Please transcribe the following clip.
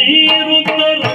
ನೀರುತ್ತರ